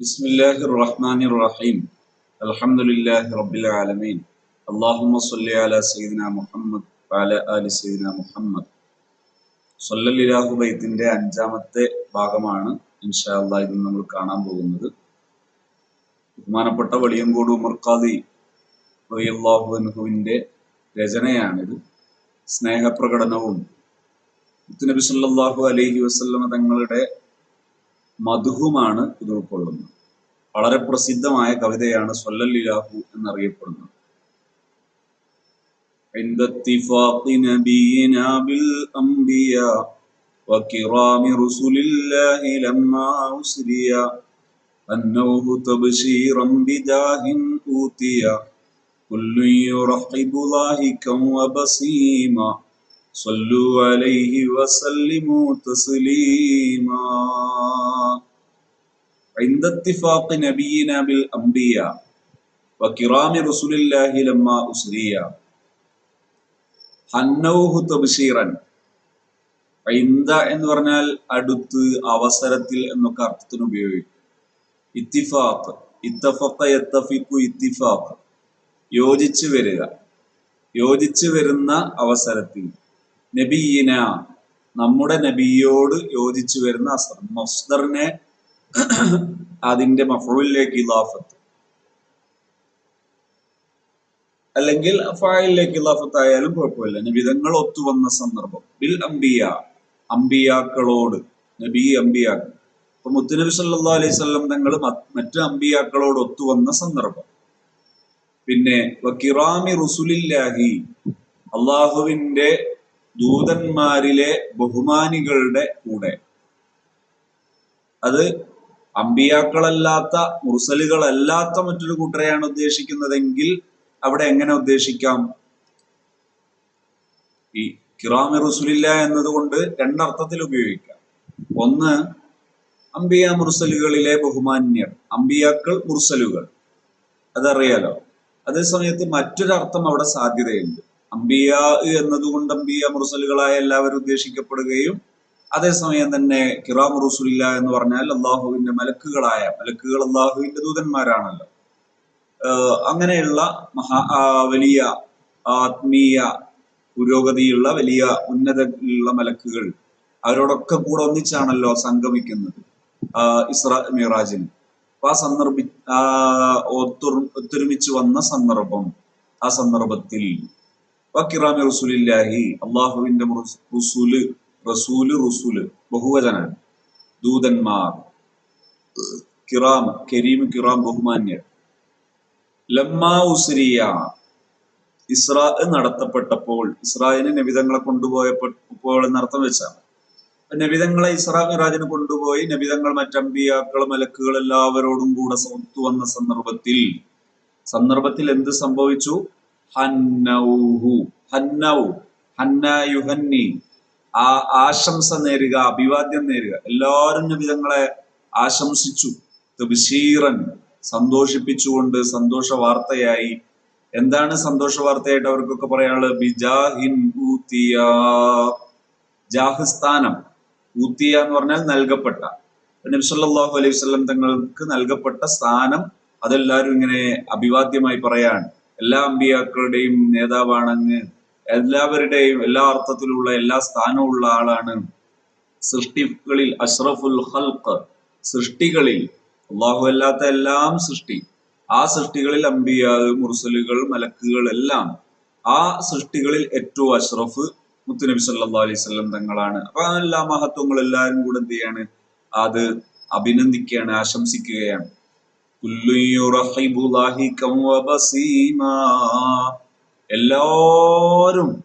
بسم الله الرحمن الرحيم الحمد لله رب العالمين اللهم صل على سيدنا മുഹമ്മദ് وعلى آل سيدنا മുഹമ്മദ് സല്ലല്ലാഹു ബൈത്തിന്റെ അഞ്ചാമത്തെ ഭാഗമാണ് ഇൻഷാ അല്ലാഹ് ഇന്ന് നമ്മൾ കാണാൻ പോകുന്നത് ബഹുമാനപ്പെട്ട വെളിയങ്കോട് ഉമർഖാദി റളിയല്ലാഹു അൻഹുവിന്റെ രചനയാണിത് സ്നേഹപ്രകടനവും നബി സല്ലല്ലാഹു അലൈഹി വസല്ലമ തങ്ങളുടെ മധുഹുമാണ് ഇത് ഉൾക്കൊള്ളുന്നത് വളരെ പ്രസിദ്ധമായ കവിതയാണ് സ്വല്ലല്ലാഹു എന്നറിയപ്പെടുന്നത് عند اتفاق نبينا بالأنبياء وكرام رسل الله لما أسريا أنوه تبشيرا بداه أوتيا كل يرحب لاهكا وبصيما صلوا عليه وسلموا تسليما عند اتفاق نبينا بالأنبياء وكرام رسول الله لما أسريا ഹന്നൗഹു തബ്ഷീറൻ ഐന്ദ എന്ന് പറഞ്ഞാൽ അടുത്ത് അവസരത്തിൽ എന്നൊക്കെ അർത്ഥത്തിന് ഉപയോഗിക്കും ഇത്തിഫാഖ് ഇത്തഫക്ക യത്തഫിക്കു ഇത്തിഫാഖ് യോജിച്ചു വരിക യോജിച്ചു വരുന്ന അവസരത്തിൽ നബീന നമ്മുടെ നബിയോട് യോജിച്ചു വരുന്ന അസ്ത്രം മസ്ദറിനെ അതിന്റെ മഫൂലിലേക്ക് ഇലാഫത്ത്. അല്ലെങ്കിൽ ഫായിലേക്ക് ഇലാഫത്ത് ആയാലും കുഴപ്പമില്ല. നബിതങ്ങൾ ഒത്തുവന്ന സന്ദർഭം. ബിൽ അംബിയ. അംബിയാക്കളോട്. നബി അംബിയാക്കൾ. അപ്പൊ മുത്തുനബി സല്ലാ അലൈഹി തങ്ങൾ മറ്റു അംബിയാക്കളോട് ഒത്തുവന്ന സന്ദർഭം. പിന്നെ വക്കിറാമി റുസുലില്ലാഹി. അള്ളാഹുവിന്റെ ദൂതന്മാരിലെ ബഹുമാനികളുടെ കൂടെ. അത് അമ്പിയാക്കളല്ലാത്ത മുർസലുകളല്ലാത്ത മറ്റൊരു കൂട്ടരെയാണ് ഉദ്ദേശിക്കുന്നതെങ്കിൽ അവിടെ എങ്ങനെ ഉദ്ദേശിക്കാം? ഈ കിറാമി റുസുലില്ല എന്നതുകൊണ്ട് രണ്ടർത്ഥത്തിൽ ഉപയോഗിക്കാം. ഒന്ന് അമ്പിയ മുർസലുകളിലെ ബഹുമാന്യർ അമ്പിയാക്കൾ മുർസലുകൾ. അതറിയാലോ അതേസമയത്ത് മറ്റൊരർത്ഥം അവിടെ സാധ്യതയുണ്ട്. അമ്പിയ എന്നതുകൊണ്ട് അമ്പിയ മുർസലുകളായ എല്ലാവരും ഉദ്ദേശിക്കപ്പെടുകയും അതേസമയം തന്നെ കിറാം റസൂലില്ല എന്ന് പറഞ്ഞാൽ അള്ളാഹുവിന്റെ മലക്കുകളായ മലക്കുകൾ അള്ളാഹുവിന്റെ ദൂതന്മാരാണല്ലോ. അങ്ങനെയുള്ള മഹാ വലിയ ആത്മീയ പുരോഗതിയുള്ള വലിയ ഉന്നതയുള്ള മലക്കുകൾ അവരോടൊക്കെ കൂടെ ഒന്നിച്ചാണല്ലോ സംഗമിക്കുന്നത് ഇസ്ര മിറാജിന് അപ്പൊ ആ സന്ദർഭി ഒത്തൊരുമിച്ച് വന്ന സന്ദർഭം ആ സന്ദർഭത്തിൽ അള്ളാഹുവിന്റെ റുസൂൽ റസൂൽ റുസൂൽ ബഹുവചനാണ് ദൂതന്മാർ കിറാം കരീം കിറാം ബഹുമാന്യർ. ലമ്മാ ഉസ്രിയ ഇസ്രാ നടത്തപ്പെട്ടപ്പോൾ ഇസ്രായേലിന് നബിതങ്ങളെ കൊണ്ടുപോയപ്പോൾ എന്നർത്ഥം വെച്ചാണ് നബിതങ്ങളെ ഇസ്രാ മിറാജിന് കൊണ്ടുപോയി നബിതങ്ങൾ മറ്റമ്പിയാക്കൾ മലക്കുകൾ എല്ലാവരോടും കൂടെ ഒത്തു വന്ന സന്ദർഭത്തിൽ സന്ദർഭത്തിൽ എന്ത് സംഭവിച്ചു? ഹന്നൗഹു ഹന്നൗ ഹന്ന യുഹന്നി ആ ആശംസ നേരുക അഭിവാദ്യം നേരുക. എല്ലാവരും നബിതങ്ങളെ ആശംസിച്ചു. തബ്ശീറൻ സന്തോഷിപ്പിച്ചുകൊണ്ട് സന്തോഷ വാർത്തയായി എന്താണ് സന്തോഷ വാർത്തയായിട്ട് അവർക്കൊക്കെ പറയാനുള്ളത്? ബിജാഹിൻ ഊത്തിയ ജാഹസ്ഥാനം. ഊത്തിയ എന്ന് പറഞ്ഞാൽ നൽകപ്പെട്ട. നബ്സല്ലാഹു അലൈഹി വസ്ലം തങ്ങൾക്ക് നൽകപ്പെട്ട സ്ഥാനം അതെല്ലാവരും ഇങ്ങനെ അഭിവാദ്യമായി പറയാണ്. എല്ലാ അമ്പിയാക്കളുടെയും നേതാവാണങ്ങ്. എല്ലാവരുടെയും എല്ലാ അർത്ഥത്തിലുള്ള എല്ലാ സ്ഥാനമുള്ള ആളാണ് സൃഷ്ടികളിൽ അഷ്റഫുൽ ഹൽക്ക് സൃഷ്ടികളിൽ അള്ളാഹു അല്ലാത്ത എല്ലാം സൃഷ്ടി. ആ സൃഷ്ടികളിൽ അമ്പിയ മുർസലുകൾ മലക്കുകൾ എല്ലാം ആ സൃഷ്ടികളിൽ ഏറ്റവും അഷ്റഫ് മുത്തുനബി സല്ലാ അലൈഹി തങ്ങളാണ്. അപ്പൊ എല്ലാ മഹത്വങ്ങൾ എല്ലാവരും കൂടെ എന്ത് ചെയ്യാണ്? അത് അഭിനന്ദിക്കുകയാണ് ആശംസിക്കുകയാണ്. എല്ലാരും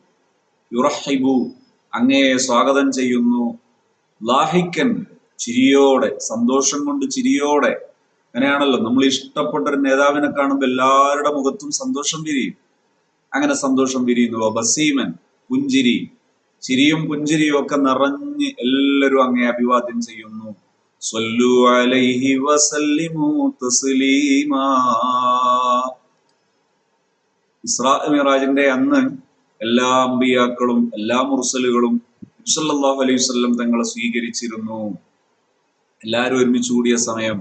യുറഹിബു അങ്ങയെ സ്വാഗതം ചെയ്യുന്നു. ലാഹിക്കൻ ചിരിയോടെ സന്തോഷം കൊണ്ട് ചിരിയോടെ. അങ്ങനെയാണല്ലോ നമ്മൾ ഇഷ്ടപ്പെട്ട ഒരു നേതാവിനെ കാണുമ്പോൾ എല്ലാവരുടെ മുഖത്തും സന്തോഷം വിരിയും. അങ്ങനെ സന്തോഷം വിരിയുന്നു. ബസീമൻ പുഞ്ചിരി ചിരിയും പുഞ്ചിരിയും ഒക്കെ നിറഞ്ഞ് എല്ലാവരും അങ്ങേ അഭിവാദ്യം ചെയ്യുന്നു. അലൈഹി വസല്ലിമു തസ്ലീമാ. ഇസ്രാ മിറാജിന്റെ അന്ന് എല്ലാ അമ്പിയാക്കളും എല്ലാ മുർസലുകളും സല്ലല്ലാഹു അലൈഹി വസല്ലം തങ്ങളെ സ്വീകരിച്ചിരുന്നു. എല്ലാവരും ഒരുമിച്ച് കൂടിയ സമയം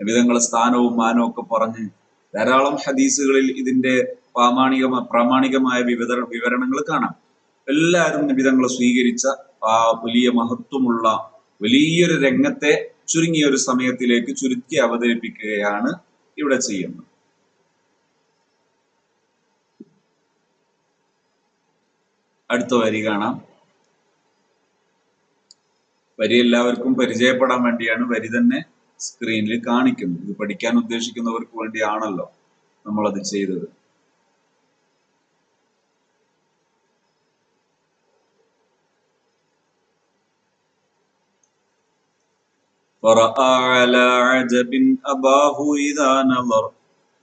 നബിതങ്ങളെ സ്ഥാനവും മാനവും ഒക്കെ പറഞ്ഞ് ധാരാളം ഹദീസുകളിൽ ഇതിന്റെ പ്രാമാണിക പ്രാമാണികമായ വിവര വിവരണങ്ങൾ കാണാം. എല്ലാവരും നബിതങ്ങളെ സ്വീകരിച്ച ആ വലിയ മഹത്വമുള്ള വലിയൊരു രംഗത്തെ ചുരുങ്ങിയ ഒരു സമയത്തിലേക്ക് ചുരുക്കി അവതരിപ്പിക്കുകയാണ് ഇവിടെ ചെയ്യുന്നത്. അടുത്ത വരി കാണാം വരി എല്ലാവർക്കും പരിചയപ്പെടാൻ വേണ്ടിയാണ് വരി തന്നെ സ്ക്രീനിൽ കാണിക്കുന്നത് ഇത് പഠിക്കാൻ ഉദ്ദേശിക്കുന്നവർക്ക് വേണ്ടിയാണല്ലോ നമ്മളത് ചെയ്തത് فرأى على عجب أباه إذا نظر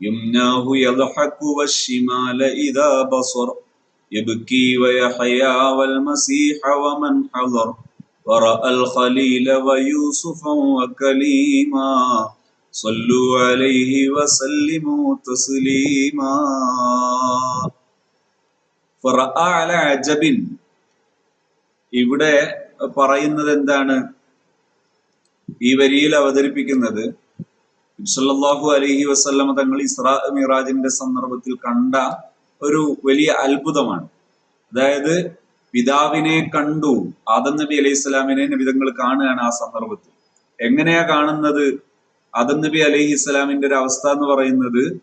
يمناه يضحك والشمال إذا بصر يبكي ويحيا والمسيح ومن حضر ورأى الخليل ويوسفا وكليما صلوا عليه وسلموا تسليما فرأى على عجب ഇവിടെ പറയുന്നത് എന്താണ് ഈ വരിയിൽ അവതരിപ്പിക്കുന്നത് സല്ലല്ലാഹു അലൈഹി വസല്ലമ തങ്ങൾ ഇസ്രാ മിറാജിന്റെ സന്ദർഭത്തിൽ കണ്ട ഒരു വലിയ അത്ഭുതമാണ്. അതായത് പിതാവിനെ കണ്ടു ആദം നബി അലൈഹി സ്വലാമിനെ നബിതങ്ങൾ കാണുകയാണ് ആ സന്ദർഭത്തിൽ. എങ്ങനെയാ കാണുന്നത്? ആദം നബി അലൈഹി സ്വലാമിന്റെ ഒരു അവസ്ഥ എന്ന് പറയുന്നത്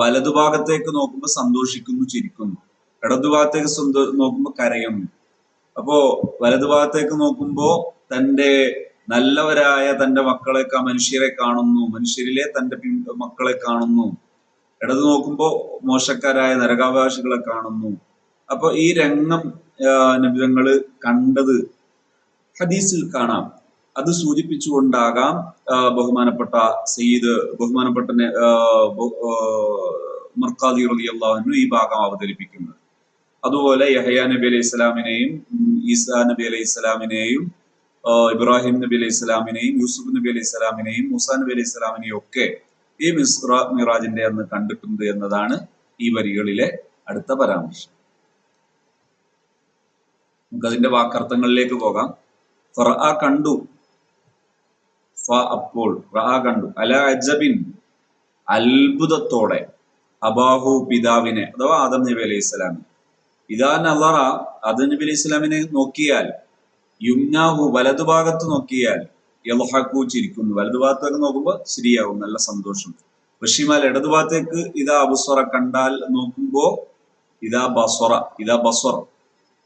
വലതുഭാഗത്തേക്ക് നോക്കുമ്പോൾ സന്തോഷിക്കുന്നു ചിരിക്കുന്നു. ഇടതുഭാഗത്തേക്ക് സന്തോ നോക്കുമ്പോൾ കരയുന്നു. അപ്പോ വലതുഭാഗത്തേക്ക് നോക്കുമ്പോൾ തന്റെ നല്ലവരായ തന്റെ മക്കളെ മനുഷ്യരെ കാണുന്നു. മനുഷ്യരിലെ തന്റെ മക്കളെ കാണുന്നു. ഇടത് നോക്കുമ്പോൾ മോശക്കാരായ നരകാവകാശികളെ കാണുന്നു. അപ്പൊ ഈ രംഗം നബിതങ്ങൾ കണ്ടത് ഹദീസിൽ കാണാം. അത് സൂചിപ്പിച്ചുകൊണ്ടാകാം ബഹുമാനപ്പെട്ട സയ്യിദ് ബഹുമാനപ്പെട്ട മർക്കാദി റളിയല്ലാഹു ഈ ഭാഗം അവതരിപ്പിക്കുന്നത്. അതുപോലെ യഹയ നബി അലൈഹി ഇസ്ലാമിനെയും ഈസാ നബി അലൈഹി ഇസ്ലാമിനെയും ഇബ്രാഹിം നബി അലൈഹി ഇസ്ലാമിനെയും യൂസുഫ് നബി അലൈഹി ഇസ്ലാമിനെയും മൂസാ നബി അലൈഹി ഇസ്ലാമിനെയും ഒക്കെ ഈ മിസ്ര മിറാജിന്റെ അന്ന് കണ്ടിട്ടുണ്ട് എന്നതാണ് ഈ വരികളിലെ അടുത്ത പരാമർശം. നമുക്ക് അതിന്റെ വാക്കർത്ഥങ്ങളിലേക്ക് പോകാം. ഫറഅ കണ്ടു. ഫ അപ്പോൾ കണ്ടു. അല അജബിൻ അത്ഭുതത്തോടെ. അബാഹു പിതാവിനെ അഥവാ ആദം നബി അലൈഹി ഇസ്ലാമി ഇതാ നളറ ആദം നബി അലൈഹി ഇസ്ലാമിനെ നോക്കിയാൽ യുംനാഹു വലതുഭാഗത്ത് നോക്കിയാൽ യൽഹക്കു ചിരിക്കുന്നു വലതുഭാഗത്തേക്ക് നോക്കുമ്പോൾ ശരിയാവും നല്ല സന്തോഷം. ബഷിമാൽ ഇടതുഭാഗത്തേക്ക് ഇതാ അബുസ്വറ കണ്ടാൽ നോക്കുമ്പോ ഇതാ ബസ്വറ ഇതാ ബസ്വർ.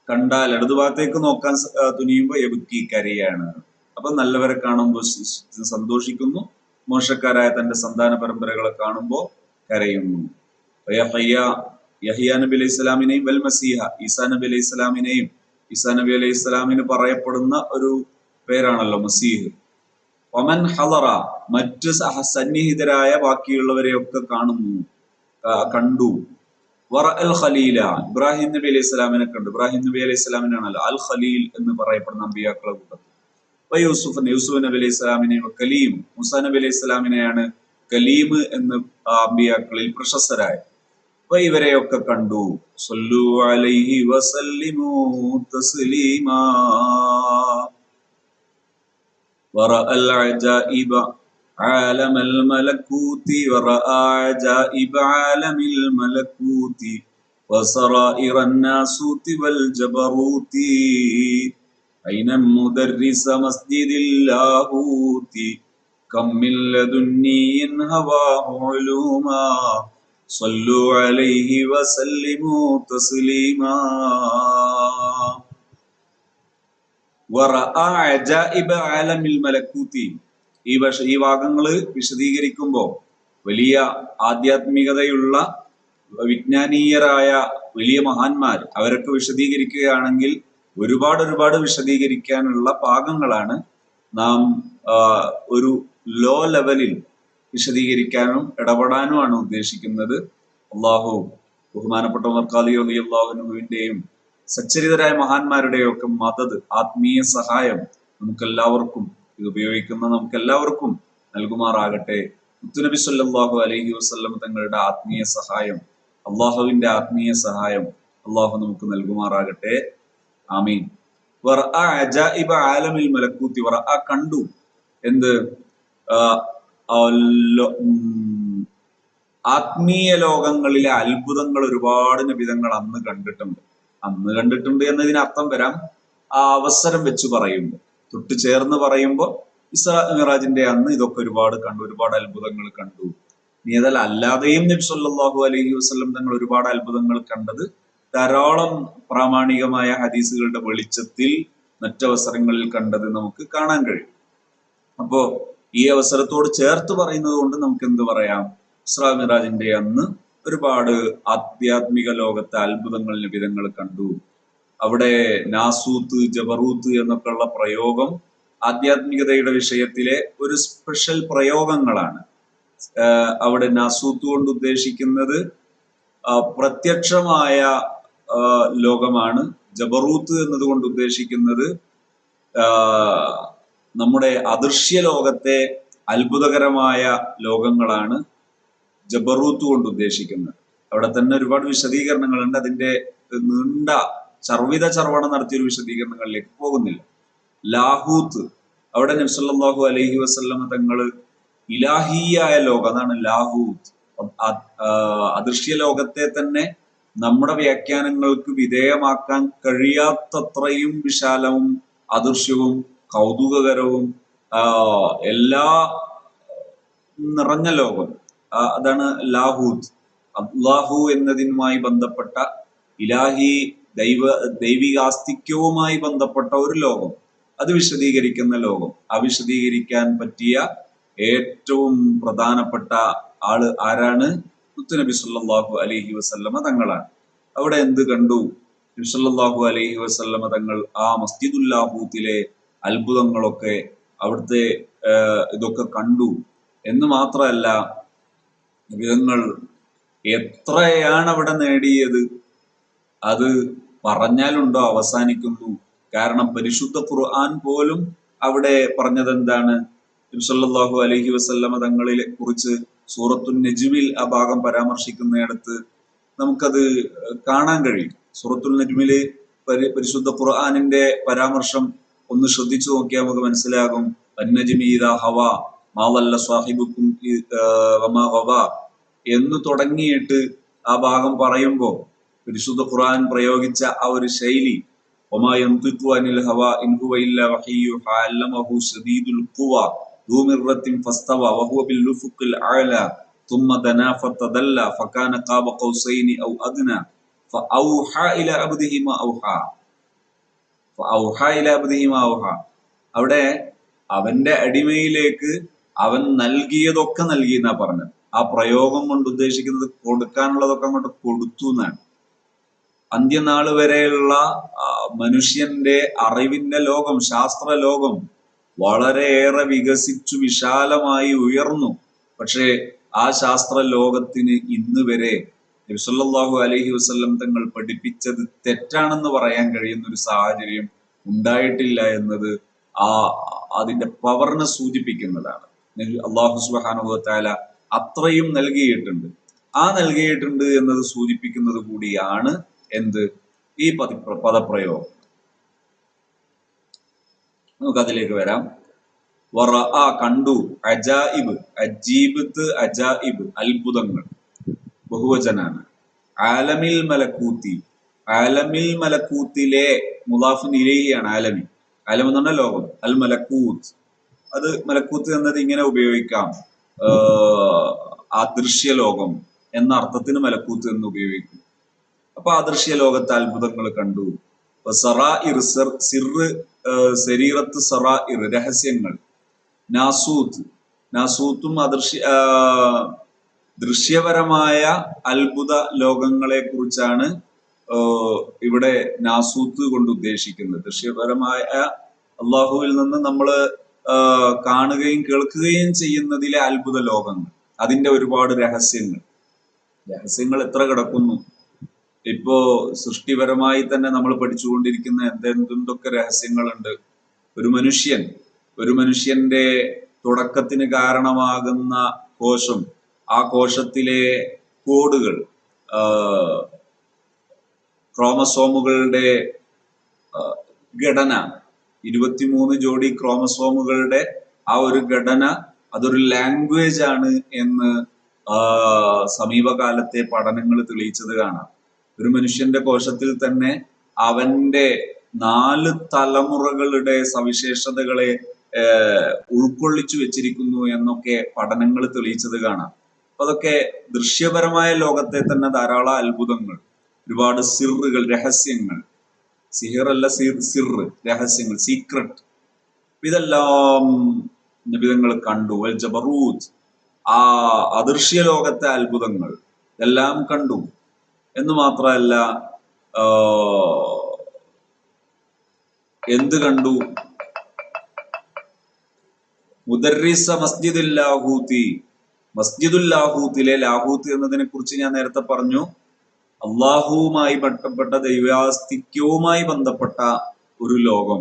കണ്ടാൽ ഇടതുഭാഗത്തേക്ക് നോക്കാൻ തുനിയുമ്പോ എബുക്കി കരയാണ്. അപ്പൊ നല്ലവരെ കാണുമ്പോൾ സന്തോഷിക്കുന്നു. മോശക്കാരായ തന്റെ സന്താന പരമ്പരകളെ കാണുമ്പോൾ കരയുന്നു. യഹിയ നബി അലൈഹി സ്വലാമിനെയും വൽ മസീഹ ഈസാ നബി അലൈഹി സ്വലാമിനെയും ഈസാ നബി അലൈഹി സ്വലാമിന് പറയപ്പെടുന്ന ഒരു പേരാണല്ലോ മസീഹ്. ഒമൻ ഹലറ മറ്റ് സഹ സന്നിഹിതരായ ബാക്കിയുള്ളവരെയൊക്കെ കാണുന്നു കണ്ടു. വറ അൽ ഖലീല ഇബ്രാഹിം നബി അലൈഹി സ്വലാമിനെ കണ്ടു. ഇബ്രാഹിം നബി അലൈഹി സ്വലാമിനാണല്ലോ അൽ ഖലീൽ എന്ന് പറയപ്പെടുന്ന അമ്പിയാക്കളെ കൂട്ടത്തിൽ. യൂസുഫ് യൂസുഫ് നബി അലൈഹി സ്വലാമിനെയും കലീം മുസാ നബി അലൈഹി സ്വലാമിനെയാണ് കലീം എന്ന് അമ്പിയാക്കളിൽ പ്രശസ്തരായ അപ്പൊ ഇവരെയൊക്കെ കണ്ടു. സല്ലു അലൈഹി വസല്ലിമു തസ്ലീമാ. ورأى العجائب عالم الملكوت ورأى عجائب عالم الملكوت وسرائر الناسوت والجبروت أين مدرس مسجد اللاهوت كم من لدني هواه علوما صلوا عليه وسلموا تسليما ഈ ഈ ഭാഗങ്ങൾ വിശദീകരിക്കുമ്പോൾ വലിയ ആധ്യാത്മികതയുള്ള വിജ്ഞാനീയരായ വലിയ മഹാന്മാർ അവരൊക്കെ വിശദീകരിക്കുകയാണെങ്കിൽ ഒരുപാട് ഒരുപാട് വിശദീകരിക്കാനുള്ള ഭാഗങ്ങളാണ് നാം ഒരു ലോ ലെവലിൽ വിശദീകരിക്കാനും ഇടപെടാനുമാണ് ഉദ്ദേശിക്കുന്നത്. അള്ളാഹു ബഹുമാനപ്പെട്ട മർക്കാദി അള്ളാഹുനുവിന്റെയും സച്ചരിതരായ മഹാന്മാരുടെയൊക്കെ മദത് ആത്മീയ സഹായം നമുക്കെല്ലാവർക്കും ഇത് ഉപയോഗിക്കുന്ന നമുക്കെല്ലാവർക്കും നൽകുമാറാകട്ടെ. മുത്തുനബി സല്ലാഹു അലൈഹി വസല്ലം തങ്ങളുടെ ആത്മീയ സഹായം അള്ളാഹുവിന്റെ ആത്മീയ സഹായം അള്ളാഹു നമുക്ക് നൽകുമാറാകട്ടെ. ആമീൻ. ആലമിൽ മലക്കൂത്തി വറ ആ കണ്ടു എന്ത് ആത്മീയ ലോകങ്ങളിലെ അത്ഭുതങ്ങൾ ഒരുപാട് നബിതങ്ങൾ അന്ന് കണ്ടിട്ടുണ്ട്. അന്ന് കണ്ടിട്ടുണ്ട് എന്നതിന് അർത്ഥം വരാം. ആ അവസരം വെച്ച് പറയുമ്പോൾ തൊട്ട് ചേർന്ന് പറയുമ്പോൾ ഇസ്രാ മിറാജിന്റെ അന്ന് ഇതൊക്കെ ഒരുപാട് കണ്ടു ഒരുപാട് അത്ഭുതങ്ങൾ കണ്ടു. നീ അതല്ല അല്ലാതെയും നബി അലഹി വസല്ലം തങ്ങൾ ഒരുപാട് അത്ഭുതങ്ങൾ കണ്ടത് ധാരാളം പ്രാമാണികമായ ഹദീസുകളുടെ വെളിച്ചത്തിൽ മറ്റവസരങ്ങളിൽ കണ്ടത് നമുക്ക് കാണാൻ കഴിയും. അപ്പോ ഈ അവസരത്തോട് ചേർത്ത് പറയുന്നത് കൊണ്ട് നമുക്ക് എന്ത് പറയാം? ഇസ്രാ മിറാജിന്റെ അന്ന് ഒരുപാട് ആധ്യാത്മിക ലോകത്തെ അത്ഭുതങ്ങൾ നിബിധങ്ങൾ കണ്ടു. അവിടെ നാസൂത്ത് ജബറൂത്ത് എന്നൊക്കെയുള്ള പ്രയോഗം ആധ്യാത്മികതയുടെ വിഷയത്തിലെ ഒരു സ്പെഷ്യൽ പ്രയോഗങ്ങളാണ്. അവിടെ നാസൂത്ത് കൊണ്ട് ഉദ്ദേശിക്കുന്നത് പ്രത്യക്ഷമായ ലോകമാണ്. ജബറൂത്ത് എന്നതുകൊണ്ട് ഉദ്ദേശിക്കുന്നത് നമ്മുടെ അദൃശ്യ ലോകത്തെ അത്ഭുതകരമായ ലോകങ്ങളാണ്. ജബറൂത്ത് കൊണ്ട് ഉദ്ദേശിക്കുന്നത്. അവിടെ തന്നെ ഒരുപാട് വിശദീകരണങ്ങളുണ്ട്. അതിന്റെ നീണ്ട ചർവിത ചർവണം നടത്തിയൊരു വിശദീകരണങ്ങളിലേക്ക് പോകുന്നില്ല. ലാഹൂത്ത് അവിടെ നബ്സല്ലാഹു അലഹി വസല്ലമ തങ്ങൾ ഇലാഹിയായ ലോകം അതാണ് ലാഹൂത്ത്. അദൃശ്യ ലോകത്തെ തന്നെ നമ്മുടെ വ്യാഖ്യാനങ്ങൾക്ക് വിധേയമാക്കാൻ കഴിയാത്തത്രയും വിശാലവും അദൃശ്യവും കൗതുകകരവും എല്ലാ നിറഞ്ഞ ലോകം. അതാണ് ലാഹൂദ്. അള്ളാഹു എന്നതിനുമായി ബന്ധപ്പെട്ട ഇലാഹി ദൈവ ദൈവികാസ്തിക്യവുമായി ബന്ധപ്പെട്ട ഒരു ലോകം. അത് വിശദീകരിക്കുന്ന ലോകം. ആ വിശദീകരിക്കാൻ പറ്റിയ ഏറ്റവും പ്രധാനപ്പെട്ട ആൾ ആരാണ്? മുത്തുനബി സല്ലാഹു അലഹി വസല്ലമ തങ്ങളാണ്. അവിടെ എന്ത് കണ്ടു? നബി അലഹി അലൈഹി വസല്ലമ തങ്ങൾ ആ മസ്ജിദുല്ലാഹൂത്തിലെ അത്ഭുതങ്ങളൊക്കെ അവിടുത്തെ ഇതൊക്കെ കണ്ടു. എന്ന് മാത്രമല്ല വിധങ്ങൾ എത്രയാണ് അവിടെ നേടിയത്? അത് പറഞ്ഞാലുണ്ടോ? അവസാനിക്കുന്നു. കാരണം പരിശുദ്ധ ഖുർആൻ പോലും അവിടെ പറഞ്ഞത് എന്താണ് സല്ലല്ലാഹു അലഹി വസല്ലമ തങ്ങളെ കുറിച്ച് സൂറത്തു നജ്മിൽ ആ ഭാഗം പരാമർശിക്കുന്നിടത്ത് നമുക്കത് കാണാൻ കഴിയും. സൂറത്തുൽ നജ്മിൽ പരി- പരിശുദ്ധ ഖുർആാനിന്റെ പരാമർശം ഒന്ന് ശ്രദ്ധിച്ചു നോക്കിയാൽ നമുക്ക് മനസ്സിലാകും. വന്നജ്മീത ഹവ മാവല്ല സാഹിബുക്കും ഈ- ആ, വമാ ഹവ എന്ന് തുടങ്ങിയിട്ട് ആ ഭാഗം പറയുമ്പോൾ പരിശുദ്ധ ഖുർആൻ പ്രയോഗിച്ച ആ ഒരു ശൈലി وما ينطق عن الهوى إن هو إلا وحي يوحى علمه شديد القوى ذو مرة فاستوى وهو بالأفق الأعلى ثم دنا فتدلى فكان قاب قوسين أو أدنى فأوحى إلى عبده ما أوحى فأوحى إلى عبده ما أوحى അവിടെ അവന്റെ അടിമയിലേക്ക് അവൻ നൽകിയതൊക്കെ നൽകി എന്നാ പറഞ്ഞത്. ആ പ്രയോഗം കൊണ്ട് ഉദ്ദേശിക്കുന്നത് കൊടുക്കാനുള്ളതൊക്കെ അങ്ങോട്ട് കൊടുത്തു എന്നാണ്. അന്ത്യനാൾ വരെയുള്ള മനുഷ്യന്റെ അറിവിന്റെ ലോകം ശാസ്ത്ര ലോകം വളരെയേറെ വികസിച്ചു വിശാലമായി ഉയർന്നു. പക്ഷേ ആ ശാസ്ത്ര ലോകത്തിന് ഇന്ന് വരെ നബി അലഹി വസല്ലം തങ്ങൾ പഠിപ്പിച്ചത് തെറ്റാണെന്ന് പറയാൻ കഴിയുന്ന ഒരു സാഹചര്യം ഉണ്ടായിട്ടില്ല എന്നത് ആ അതിന്റെ പവറിനെ സൂചിപ്പിക്കുന്നതാണ്. അള്ളാഹു സുബ്ഹാനഹു വതആല അത്രയും നൽകിയിട്ടുണ്ട്. ആ നൽകിയിട്ടുണ്ട് എന്നത് സൂചിപ്പിക്കുന്നത് കൂടിയാണ് എന്ത്? ഈ പതി പദപ്രയോഗം. നമുക്ക് അതിലേക്ക് വരാം. വറ ആ കണ്ടു അജായിബ് അജീബത്ത് അജായിബ് അത്ഭുതങ്ങൾ. ബഹുവചനാണ്. ആലമിൽ മലക്കൂത്തി ആലമിൽ മലക്കൂത്തിലെ മുദാഫ് നിരയാണ് ആലമി. ആലം എന്ന് ലോകം. അൽ മലക്കൂത്ത് അത് മലക്കൂത്ത് എന്നത് ഇങ്ങനെ ഉപയോഗിക്കാം. ആദൃശ്യ ലോകം എന്ന അർത്ഥത്തിന് മലക്കൂത്ത് എന്ന് ഉപയോഗിക്കും. അപ്പൊ അദൃശ്യ ലോകത്തെ അത്ഭുതങ്ങൾ കണ്ടു. അപ്പൊ ഇർസർ സിറ് ശരീരത്ത് ശരീരത്ത് സറാഇർ രഹസ്യങ്ങൾ. നാസൂത്ത് നാസൂത്തും അദൃശ്യ ദൃശ്യപരമായ അത്ഭുത ലോകങ്ങളെ കുറിച്ചാണ് ഇവിടെ നാസൂത്ത് കൊണ്ട് ഉദ്ദേശിക്കുന്നത്. ദൃശ്യപരമായ അള്ളാഹുവിൽ നിന്ന് നമ്മൾ കാണുകയും കേൾക്കുകയും ചെയ്യുന്നതിലെ അത്ഭുത ലോകങ്ങൾ. അതിന്റെ ഒരുപാട് രഹസ്യങ്ങൾ. രഹസ്യങ്ങൾ എത്ര കിടക്കുന്നു? ഇപ്പോ സൃഷ്ടിപരമായി തന്നെ നമ്മൾ പഠിച്ചുകൊണ്ടിരിക്കുന്ന എന്തെന്തൊക്കെ രഹസ്യങ്ങളുണ്ട്? ഒരു മനുഷ്യൻ ഒരു മനുഷ്യന്റെ തുടക്കത്തിന് കാരണമാകുന്ന കോശം ആ കോശത്തിലെ കോഡുകൾ ക്രോമസോമുകളുടെ ഘടന ഇരുപത്തിമൂന്ന് ജോഡി ക്രോമസോമുകളുടെ ആ ഒരു ഘടന അതൊരു ലാംഗ്വേജ് ആണ് എന്ന് സമീപകാലത്തെ പഠനങ്ങൾ തെളിയിച്ചത് കാണാം. ഒരു മനുഷ്യന്റെ കോശത്തിൽ തന്നെ അവന്റെ നാല് തലമുറകളുടെ സവിശേഷതകളെ ഉൾക്കൊള്ളിച്ചു വെച്ചിരിക്കുന്നു എന്നൊക്കെ പഠനങ്ങൾ തെളിയിച്ചത് കാണാം. അപ്പൊ അതൊക്കെ ദൃശ്യപരമായ ലോകത്തെ തന്നെ ധാരാളം അത്ഭുതങ്ങൾ ഒരുപാട് സിറുകൾ രഹസ്യങ്ങൾ സിഹിറല്ല സിർ സിറ് രഹസ്യങ്ങൾ സീക്രട്ട് ഇതെല്ലാം നിബിധങ്ങൾ കണ്ടു. വൽ ജബറൂത്ത് ആ അദൃശ്യ ലോകത്തെ അത്ഭുതങ്ങൾ എല്ലാം കണ്ടു. എന്ന് മാത്രമല്ല എന്ത് കണ്ടു? മുദർറിസ മസ്ജിദുൽ ലാഹൂത്തി. മസ്ജിദുൽ ലാഹൂത്തിലെ ലാഹൂത്ത് എന്നതിനെ കുറിച്ച് ഞാൻ നേരത്തെ പറഞ്ഞു. അള്ളാഹുവുമായി ബന്ധപ്പെട്ട ദൈവാസ്തിക്യവുമായി ബന്ധപ്പെട്ട ഒരു ലോകം.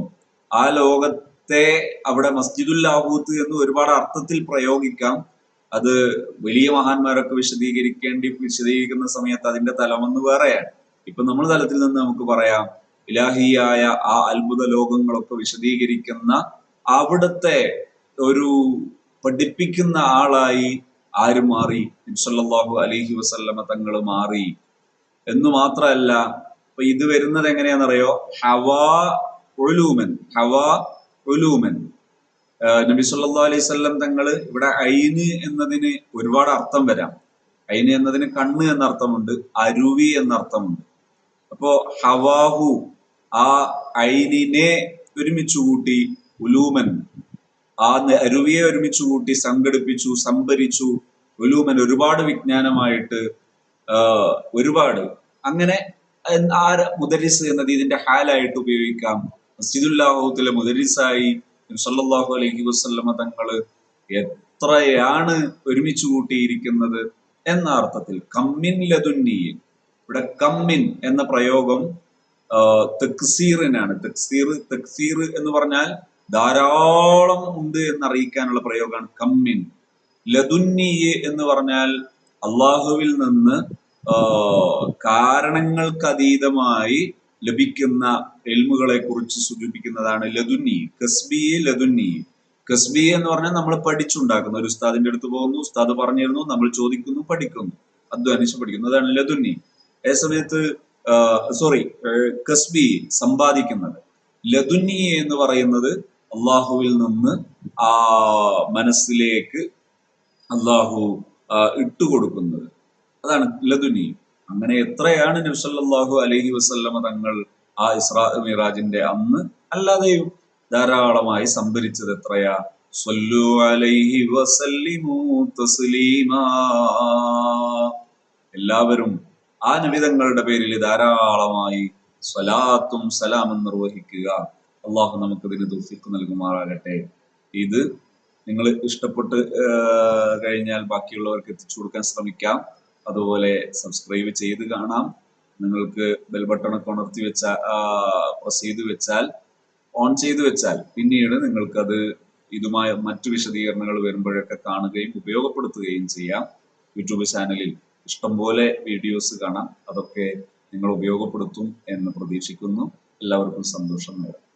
ആ ലോകത്തെ അവിടെ മസ്ജിദുൽ ലാഹൂത്ത് എന്ന് ഒരുപാട് അർത്ഥത്തിൽ പ്രയോഗിക്കാം. അത് വലിയ മഹാന്മാരൊക്കെ വിശദീകരിക്കേണ്ടി വിശദീകരിക്കുന്ന സമയത്ത് അതിന്റെ തലമെന്ന് വേറെയാണ്. ഇപ്പൊ നമ്മൾ തലത്തിൽ നിന്ന് നമുക്ക് പറയാം ഇലാഹിയായ ആ അത്ഭുത ലോകങ്ങളൊക്കെ വിശദീകരിക്കുന്ന അവിടുത്തെ ഒരു പഠിപ്പിക്കുന്ന ആളായി ആര് മാറി? സല്ലല്ലാഹു അലൈഹി വസല്ലമ തങ്ങൾ മാറി. എന്ന് മാത്രമല്ല ഇപ്പൊ ഇത് വരുന്നത് എങ്ങനെയാണെന്നറിയോ? ഹവാ ഒലൂമൻ ഹവാ ഒലൂമൻ നബി സല്ലല്ലാഹു അലൈഹി തങ്ങൾ ഇവിടെ ഐന് എന്നതിന് ഒരുപാട് അർത്ഥം വരാം. ഐന് എന്നതിന് കണ്ണ് എന്ന അർത്ഥമുണ്ട് അരുവി എന്ന അർത്ഥമുണ്ട് അപ്പോ ഹവാഹു ആ ഐനിനെ ഒരുമിച്ച് കൂട്ടി ഉലൂമൻ. ആ അരുവിയെ ഒരുമിച്ച് കൂട്ടി സംഘടിപ്പിച്ചു സംഭരിച്ചു. ഉലൂമൻ ഒരുപാട് വിജ്ഞാനമായിട്ട് ഒരുപാട്. അങ്ങനെ ആര് മുദരിസ് എന്നത് ഇതിന്റെ ഹാലായിട്ട് ഉപയോഗിക്കാം. മസ്ജിദുല്ലാഹുത്തിലെ മുദരിസായി സല്ലാഹു അലഹി വസല്ലമ തങ്ങൾ എത്രയാണ് ഒരുമിച്ച് കൂട്ടിയിരിക്കുന്നത് എന്ന അർത്ഥത്തിൽ കമ്മിൻ ലതുന്നിയിൽ ഇവിടെ കമ്മിൻ എന്ന പ്രയോഗം തെക്സീറിനാണ്. തെക്സീർ തെക്സീർ എന്ന് പറഞ്ഞാൽ ധാരാളം ഉണ്ട് എന്ന് അറിയിക്കാനുള്ള പ്രയോഗമാണ് കമ്മിൻ. ലതുന്നിയെ എന്ന് പറഞ്ഞാൽ അള്ളാഹുവിൽ നിന്ന് കാരണങ്ങൾക്കതീതമായി ലഭിക്കുന്ന എൽമുകളെ കുറിച്ച് സൂചിപ്പിക്കുന്നതാണ് ലതുന്നി. കസ്ബിയെ ലതുന്നി. കസ്ബി എന്ന് പറഞ്ഞാൽ നമ്മൾ പഠിച്ചുണ്ടാക്കുന്ന. ഒരു ഉസ്താദിന്റെ അടുത്ത് പോകുന്നു ഉസ്താദ് പറഞ്ഞിരുന്നു നമ്മൾ ചോദിക്കുന്നു പഠിക്കുന്നു. അധ്വാനിച്ച് പഠിക്കുന്നു. അതാണ് ലതുന്നി. ഏ സമയത്ത് സോറി കസ്ബി സമ്പാദിക്കുന്നത്. ലതുന്നി എന്ന് പറയുന്നത് അള്ളാഹുവിൽ നിന്ന് ആ മനസ്സിലേക്ക് അള്ളാഹു ഇട്ടുകൊടുക്കുന്നത് അതാണ് ലതുനി അങ്ങനെ എത്രയാണ് നബ്സല്ലാഹു അലഹി വസ്ല്ലമ തങ്ങൾ ആ ഇസ്രാ മിറാജിന്റെ അന്ന്? അല്ലാതെയും ധാരാളമായി സംഭരിച്ചത് എത്രയാ? സ്വല്ലു അലൈഹി വസല്ലിമു തസ്ലീമാ. എല്ലാവരും ആ നബിതങ്ങളുടെ പേരിൽ ധാരാളമായി സ്വലാത്തും സലാമും നിർവഹിക്കുക. അള്ളാഹു നമുക്ക് ഇതിന് ദുഃഖിക്ക് നൽകുമാറാകട്ടെ. ഇത് നിങ്ങൾ ഇഷ്ടപ്പെട്ട് കഴിഞ്ഞാൽ ബാക്കിയുള്ളവർക്ക് എത്തിച്ചു കൊടുക്കാൻ ശ്രമിക്കാം. അതുപോലെ സബ്സ്ക്രൈബ് ചെയ്ത് കാണാം. നിങ്ങൾക്ക് ബെൽ ബട്ടണൊക്കെ ഉണർത്തി വെച്ച പ്രസ് ചെയ്ത് വെച്ചാൽ ഓൺ ചെയ്ത് വെച്ചാൽ പിന്നീട് നിങ്ങൾക്കത് ഇതുമായ മറ്റു വിശദീകരണങ്ങൾ വരുമ്പോഴൊക്കെ കാണുകയും ഉപയോഗപ്പെടുത്തുകയും ചെയ്യാം. യൂട്യൂബ് ചാനലിൽ ഇഷ്ടംപോലെ വീഡിയോസ് കാണാം. അതൊക്കെ നിങ്ങൾ ഉപയോഗപ്പെടുത്തും എന്ന് പ്രതീക്ഷിക്കുന്നു. എല്ലാവർക്കും സന്തോഷം നേരം